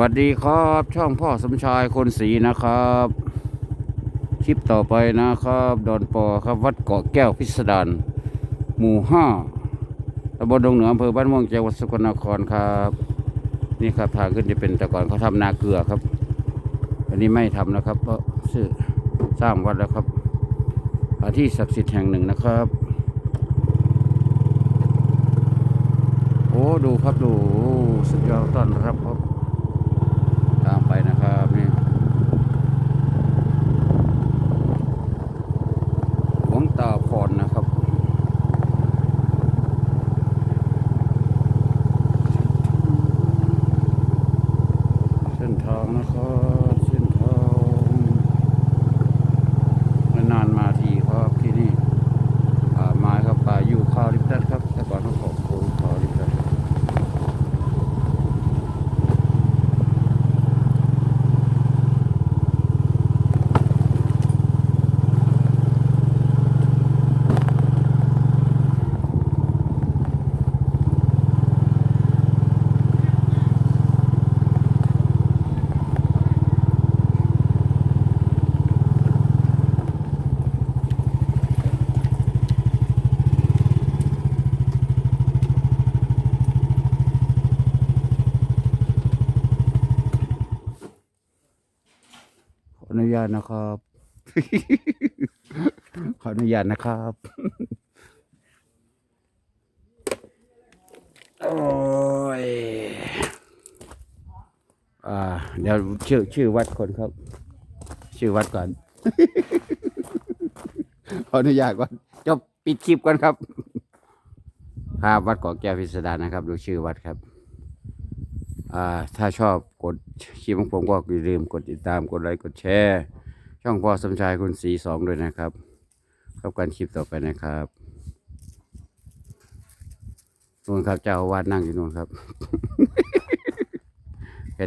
วัสดีครับ ช่องพ่อสมชายคนศรีนะครับ คลิปต่อไปนะครับ ดอนปอครับวัดเกาะแก้วพิสดารหมู่ห้าตำบลดงเหนืออำเภอบ้านม่วงจังหวัดสกลนครครับ นี่ครับทางขึ้นจะเป็นแต่ก่อนเขาทำนาเกลือครับอันนี้ไม่ทำนะครับเพราะซื้อสร้างวัดแล้วครับอาที่ศักดิ์สิทธิ์แห่งหนึ่งนะครับ โอ้ดูครับดูสุดยอดต้อนรับครับตามไปนะครับนี่หลวงตาพรนะครับ เส้น ทางนะครับเส้นทางไม่นานมาทีครับที่นี่ป่าไม้ครับป่าอยู่คาวลิปตัสครับแต่ก่อนเขาบอกโอ้คาวลิปตัส ข ออนุญาตนะครับ ขออนุญาตนะครับโอ้ยอ่าเดี๋ยวชื่อชื่อวัดคนครับ ชื่อวัดก่อน ขออนุญาตก่อนจบปิดคลิปก่อนครับครับวัดเกาะแก้วพิสดารนะครับ ดูชื่อวัดครับ อ่า ถ้าชอบ กดคลิปของผมก็อย่าลืมกดติดตามกดไลค์กดแชร์ช่องพ่อสมชายคุณสีสองด้วยนะครับพบกันคลิปต่อไปนะครับนู่นครับเจ้าอาวาดนั่งอยู่นู่นครับ